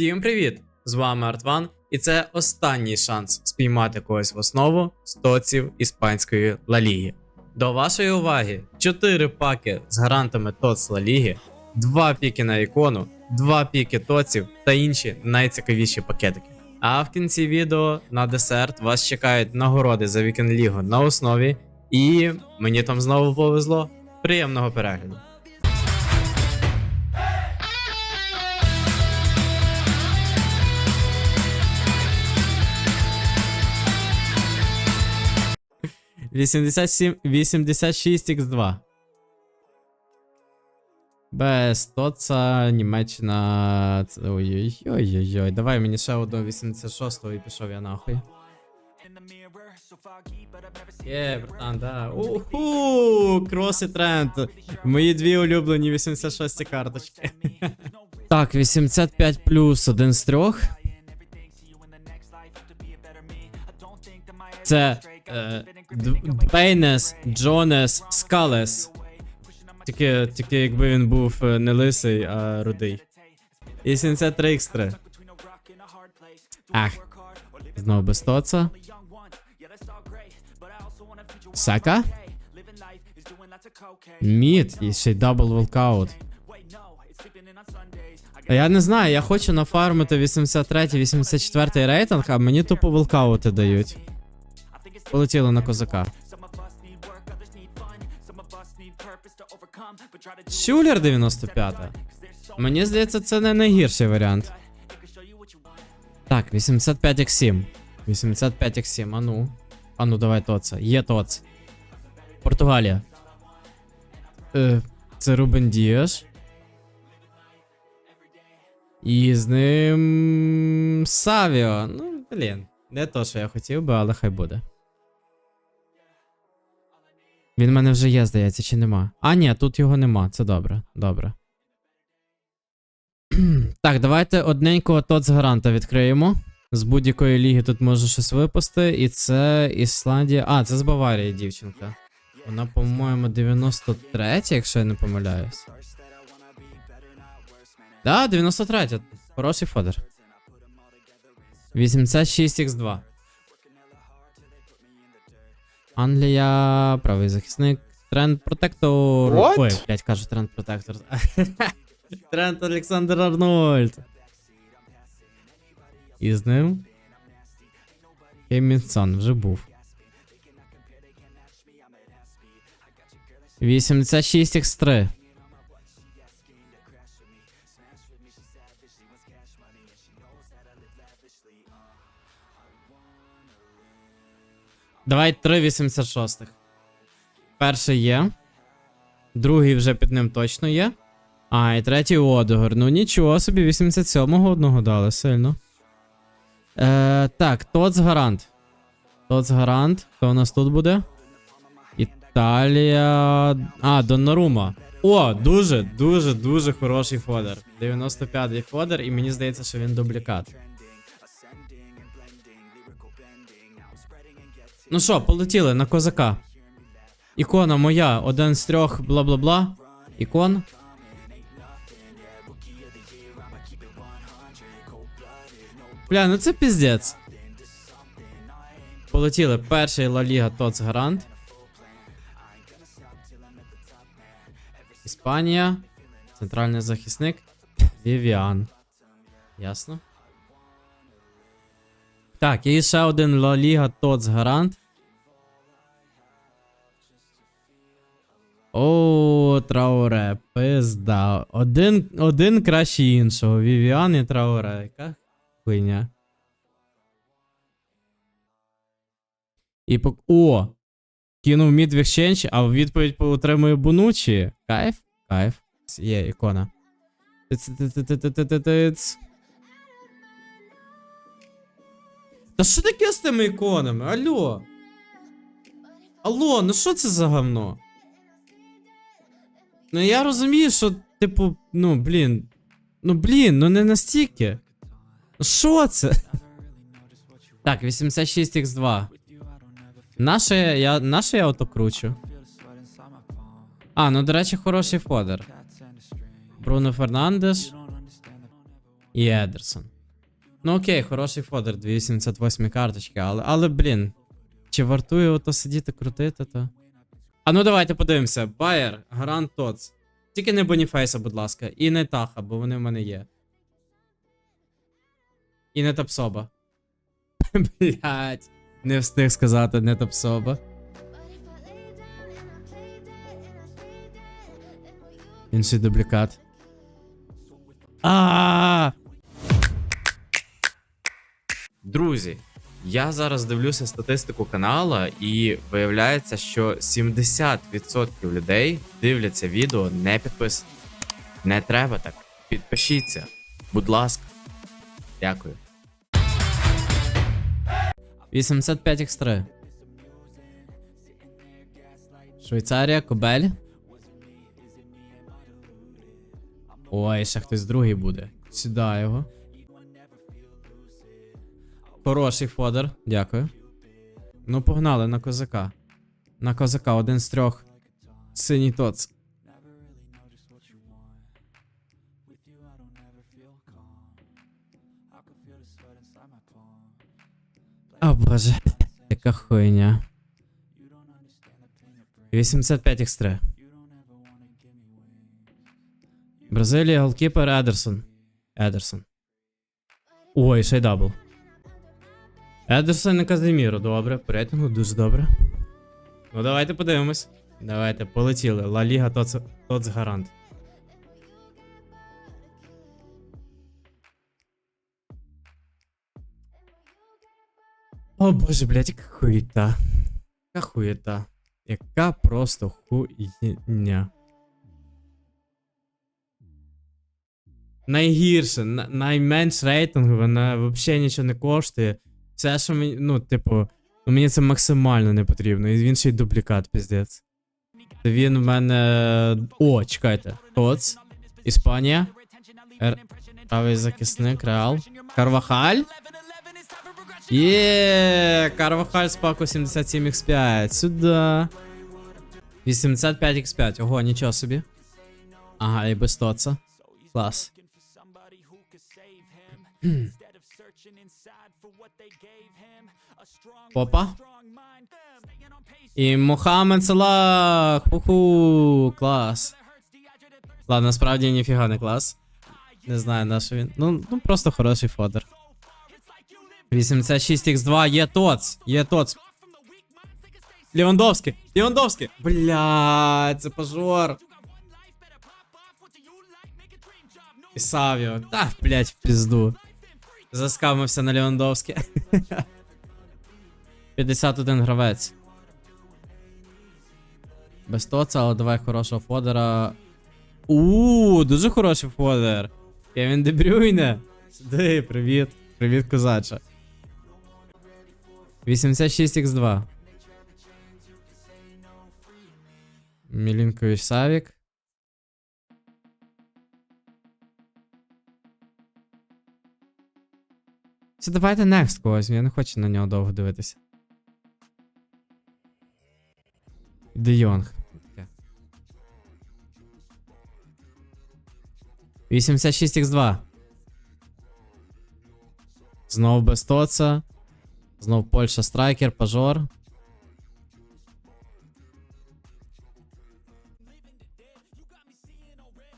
Всім привіт! З вами Артван, і це останній шанс спіймати когось в основу стоців іспанської Ла Ліги. До вашої уваги 4 паки з гарантами ТОЦ Ла Ліги, 2 піки на ікону, 2 піки тоців та інші найцікавіші пакетики. А в кінці відео на десерт вас чекають нагороди за вікенд лігу на основі, і мені там знову повезло. Приємного перегляду. Вісімдесят сім, 86 x 2 Без Тоца, Німеччина. Ой-ой-ой-ой. Давай мені ще одного 86-го і пішов я нахуй. Є, братан, да. Уху! Крос тренд. Мої дві улюблені 86 карточки. так, 85 плюс один з трьох. Це е, Бейнес, Джонес, Скалес. Тільки, тільки якби він був е, не лисий, а рудий. І 73 x Ах. Знову без тоца. Сака? Мід, і ще й дабл волкаут. Я не знаю, я хочу нафармити 83-84 рейтинг, а мені тупо волкаути дають. Полетіли на козака. Шулер 95. Мені здається, це не найгірший варіант. Так, 85x7. 85x7, а ну. А ну, давай тоца. Є тоц. Португалія. Е, це Рубен Діаш. І з ним. Савіо. Ну, блін. Не то, що я хотів би, але хай буде. Він в мене вже є, здається, чи нема. А, ні, тут його нема. Це добре. Добре. так, давайте одненького тот з гаранта відкриємо. З будь-якої ліги тут може щось випасти. І це Ісландія. А, це з Баварії дівчинка. Вона, по-моєму, 93, якщо я не помиляюсь. Да, 93. Хороший фодер. 86x2. Англія, правий захисник. Тренд протектор. What? Ой, блять, кажу тренд протектор. Тренд Олександр Арнольд. І з ним. Хеймінсон вже був. 86x3. Давай 3,86. Перший є. Другий вже під ним точно є. А, і третій Одогор. Ну нічого собі, 87-го одного дали сильно. Е, так, Тоц Гарант. Тоц Гарант. Хто у нас тут буде? Італія. А, Доннарума. О, дуже, дуже, дуже хороший фодер. 95-й фодер, і мені здається, що він дублікат. Ну що, полетіли на козака. Ікона моя, один з трьох, бла бла бла. Ікон. Бля, ну це піздець. Полетіли перший Ла Ліга Тоц Гарант. Іспанія. Центральний захисник. Вівіан. Ясно. Так, і ще один Ла Ліга Тоц Гарант. О, Трауре, пизда. Один, один краще іншого. Вівіан і Трауре. Яка хуйня. І по... О! Кинув мід в а в відповідь отримує Бунучі. Кайф? Кайф. Є ікона. Тиц-тиц-тиц-тиц-тиц. Та що таке з тими іконами? Алло? Алло, ну що це за говно? Ну я розумію, що, типу, ну, блін. Ну, блін, ну не настільки. Що це? Так, 86x2. Наше я, наше я ото кручу. А, ну до речі, хороший фодер. Бруно Фернандеш. І Едерсон. Ну окей, хороший фодер, 288 карточки, але, але блін. Чи вартує ото сидіти крутити, то. А ну давайте подивимося. Байер, Гарант Тоц. Тільки не Боніфейса, будь ласка, і не Таха, бо вони в мене є. І не Тапсоба. Блять. Не встиг сказати не Тапсоба. Інший дублікат. А. Друзі, я зараз дивлюся статистику канала, і виявляється, що 70% людей дивляться відео не підписані. Не треба так. Підпишіться. Будь ласка. Дякую. 85 x Швейцарія, Кобель. Ой, ще хтось другий буде. Сюди його. Хороший фодер, дякую. Ну, погнали на козака. На козака один з трьох. Синій тоц. О боже, яка хуйня. 85 x Бразилія, голкіпер Едерсон. Едерсон. Ой, ще дабл. Едерсон і Казиміро, добре. Рейтингу дуже добре. Ну, давайте подивимось. Давайте, полетіли. Ла Ліга Тоц, гарант. О боже, блядь, яка хуєта. Яка хуєта. Яка просто хуйня. Найгірше, на- найменш рейтингове, вона взагалі нічого не коштує. Все, що мені, ну, типу, ну мені це максимально не потрібно. І він ще й дублікат, піздець. Він в мене. О, чекайте. Тоц. Іспанія. Р... Правий захисник, Реал. Карвахаль. Є, Карвахаль з паку 77x5. Сюди. 85x5. Ого, нічого собі. Ага, і без тоца. Клас. Опа. І Мухаммед Салах. Ху-ху. Клас. Ладно, насправді ніфіга не клас. Не знаю, на що він. Ну, ну просто хороший фодер. 86x2 є тоц. Є тоц. Лівандовський. Лівандовський. Бля, це пожор. І Савіо. Та, блять, в пізду. Заскамився на Лівандовське. 51 гравець. Без тоца, але давай хорошого фодера. Ууу, дуже хороший фодер. Кевін Дебрюйне. Сюди, привіт. Привіт, козача. 86x2. Мілінкович Савік. Це давайте next когось, я не хочу на нього довго дивитися. Де Йонг. 86x2. Знов без тоца. Знов Польща страйкер, пажор.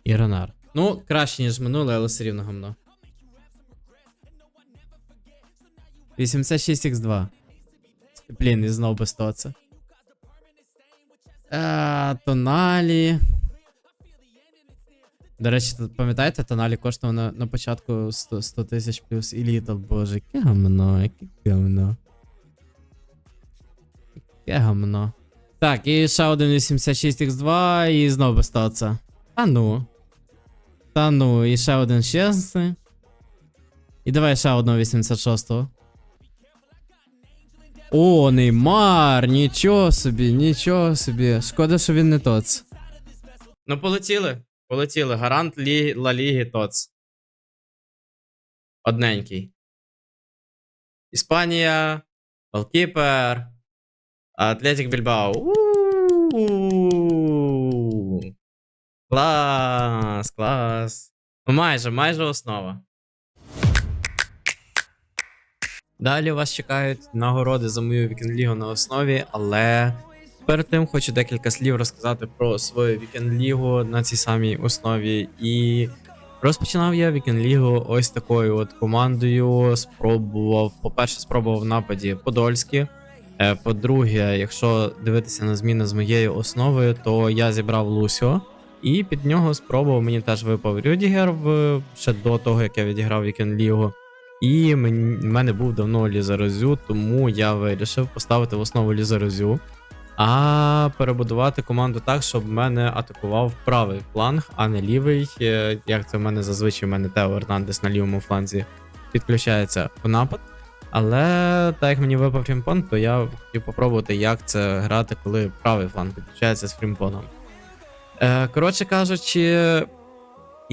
І Ренар. Ну, краще, ніж минуле, але все рівно гамно. 86x2. Блін, і знов без тоца. А, тоналі. До речі, пам'ятаєте, тоналі коштував на, на початку 100 100 тисяч плюс і літл, боже, яке гамно, яке гамно. Яке гамно. Так, і ще один 86x2 і знову без тоца. Та ну. Та ну, і ще один щасний. І давай ще одного 86-го. О, Неймар! Нічого собі, нічого собі. Шкода, що він не тоц. Ну, полетіли. Полетіли. Гарант Лі... Ла Ліги тоц. Одненький. Іспанія. Голкіпер. Атлетик Більбао. Клас, клас. Ну, майже, майже основа. Далі вас чекають нагороди за мою вікенд-лігу на основі, але перед тим хочу декілька слів розказати про свою вікенд-лігу на цій самій основі. І розпочинав я вікенд-лігу ось такою от командою. Спробував, по-перше, спробував в нападі Подольські. Е, По-друге, якщо дивитися на зміни з моєю основою, то я зібрав Лусіо. І під нього спробував мені теж випав Рюдігер в ще до того, як я відіграв Вікенд Лігу. І в мене був давно Лізарозю, тому я вирішив поставити в основу Лізарозю, а перебудувати команду так, щоб мене атакував правий фланг, а не лівий. Е, Як це в мене зазвичай в мене Тео Ернандес на лівому фланзі підключається в напад. Але так як мені випав фрімпон, то я хотів попробувати, як це грати, коли правий фланг підключається з фрімпоном. Е, коротше кажучи,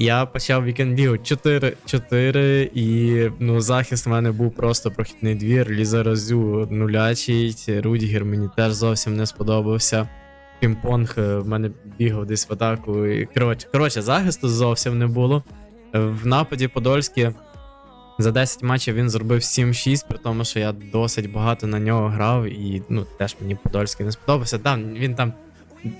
я почав вікенд лігу 4-4, і ну, захист в мене був просто прохідний двір. Лізаразю нулячий. Рудігер мені теж зовсім не сподобався. Пімпонг е, в мене бігав десь в атаку. І, коротше, коротше, захисту зовсім не було. Е, В нападі Подольський за 10 матчів він зробив 7-6, при тому, що я досить багато на нього грав, і ну, теж мені Подольський не сподобався. Там, він там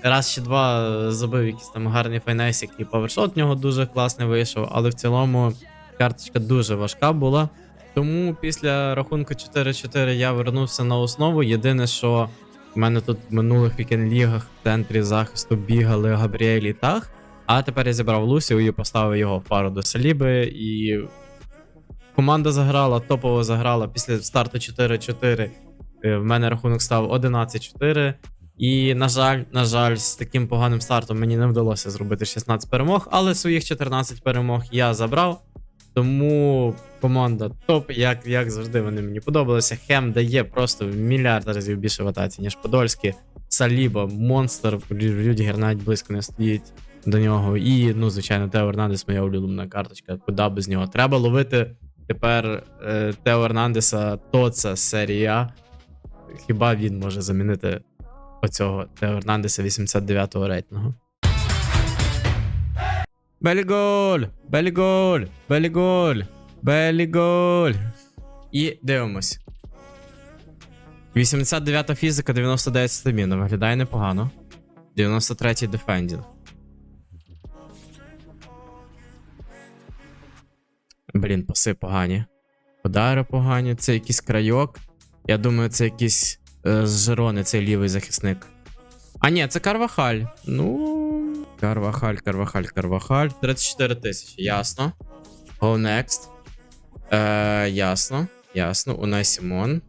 раз чи два забив якийсь там гарний файнесік, і повершот в нього дуже класний вийшов, але в цілому карточка дуже важка була. Тому після рахунку 4-4 я вернувся на основу. Єдине, що в мене тут в минулих вікенд-лігах в центрі захисту бігали Габріель і Тах, а тепер я зібрав Лусію і поставив його в пару до Саліби. І команда заграла, топово заграла після старту 4-4. е, В мене рахунок став 11-4. І, на жаль, на жаль, з таким поганим стартом мені не вдалося зробити 16 перемог, але своїх 14 перемог я забрав. Тому команда топ, як, як завжди, вони мені подобалися. Хем дає просто в мільярд разів більше в атаці, ніж Подольський. Саліба, монстр, Рю- Рюдігер навіть близько не стоїть до нього. І, ну, звичайно, Тео Ернандес моя улюблена карточка. Куди без нього? Треба ловити тепер е, Тео Ернандеса Тоца А. Хіба він може замінити оцього Тео Ернандеса 89-го рейтингу. Беліголь! Беліголь! Беліголь! Беліголь! І дивимось. 89 фізика, 99 стаміна. Виглядає непогано. 93-й дефендінг. Блін, паси погані. Удари погані, це якийсь крайок. Я думаю, це якийсь з Жерони, цей лівий захисник. А ні, це Карвахаль. Ну. Карвахаль, Карвахаль, Карвахаль. 34 тисячі, ясно. Go next. Е, ясно. Ясно. Унай Сімон.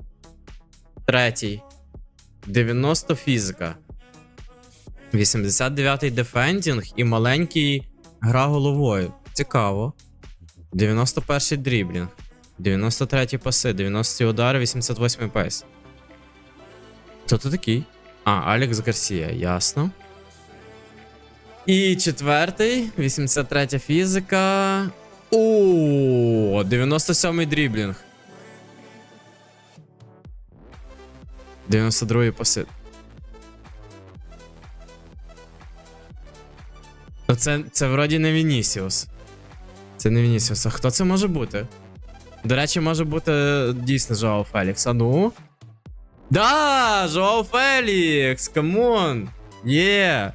Третій. 90 фізика. 89-й дефендінг і маленький гра головою. Цікаво. 91-й дріблінг. 93-й паси, 90 удари, 88 пейс. Хто то такий? А, Алекс Гарсія, ясно. І четвертий, 83 фізика. О, 97-й дріблінг. 92 паси. Ну це, це вроді не Вінісіус. Це не Вінісіус. А хто це може бути? До речі, може бути дійсно Жоао Фелікс. А ну. Да, Жоао Фелікс! Камон! Є!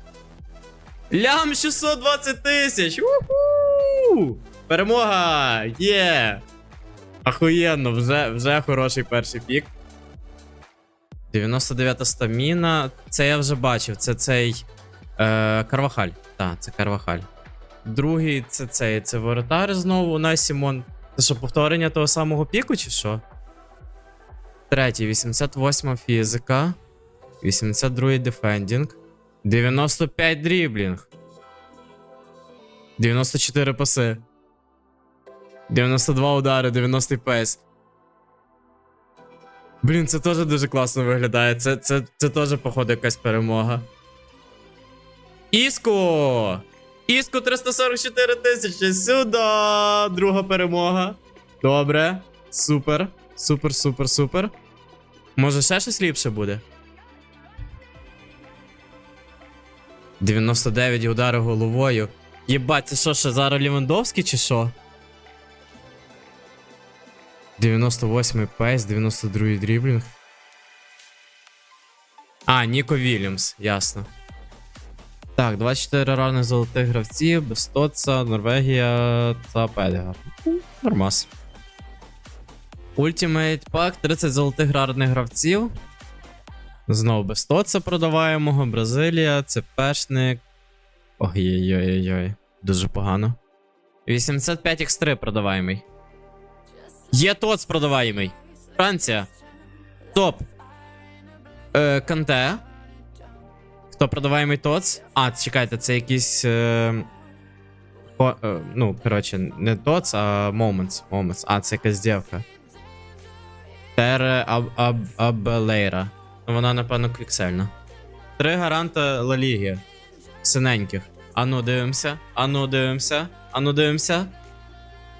Лям 620 тисяч! Уху! Перемога! Є! Ахуєнно, вже, вже хороший перший пік. 99 стаміна. Це я вже бачив. Це цей. Е, Карвахаль. Так, це Карвахаль. Другий це цей. Це воротар знову на Сімон. Це що, повторення того самого піку, чи що? Третій, 88 фізика. 82 дефендінг. 95 дріблінг. 94 паси. 92 удари, 90 пейс. Блін, це теж дуже класно виглядає. Це, це, це теж, походу, якась перемога. Іско! Іско 344 тисячі. Сюди! Друга перемога. Добре. Супер. Супер, супер, супер. Може, ще щось ліпше буде? 99 удари головою. Єбать, це що, ще зараз Лівандовський чи що? 98 пейс, 92 дріблінг. А, Ніко Вільямс, ясно. Так, 24 равних золотих гравців, Безстоца, Норвегія та Педгар. Нормас. Ultimate Pack, 30 золотих рарних гравців. Знову без Безстоца продаваємого, Бразилія, ЦПшник. Ой-ой-ой-ой. Дуже погано. 85 X3 продаваємий. Є ТОЦ продаваємий. Франція. Топ. Е, Канте. Хто продаваємий ТОЦ? А, чекайте, це якийсь. Е, хо- е, ну, коротше, не ТОЦ, а Moments. Moments. А, це якась дівка. Тере Аб, Аб, Абелейра. Вона, напевно, квіксельна. Три гаранта Ла. Синеньких. Ану, дивимося. Ану, дивимося. Ану, дивимося.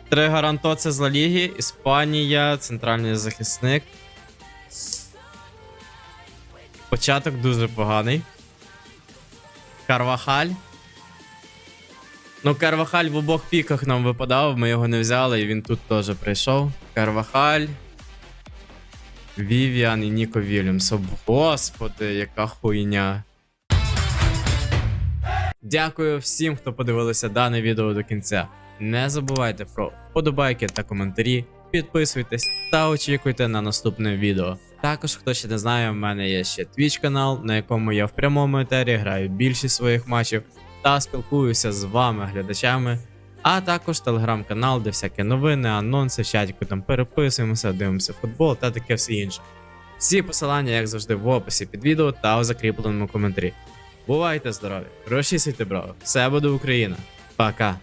Три гаранто це з Ла Ліги. Іспанія, центральний захисник. Початок дуже поганий. Карвахаль. Ну, Карвахаль в обох піках нам випадав, ми його не взяли, і він тут теж прийшов. Карвахаль. Вівіан і Ніко Вільямс. О, Господи, яка хуйня. Дякую всім, хто подивилися дане відео до кінця. Не забувайте про подобайки та коментарі. Підписуйтесь та очікуйте на наступне відео. Також, хто ще не знає, в мене є ще Twitch канал, на якому я в прямому етері граю більшість своїх матчів та спілкуюся з вами, глядачами. А також телеграм-канал, де всякі новини, анонси, в чатіку там переписуємося, дивимося футбол та таке все інше. Всі посилання, як завжди, в описі під відео та у закріпленому коментарі. Бувайте здорові, розчісуйте браво, все буде Україна. Пока!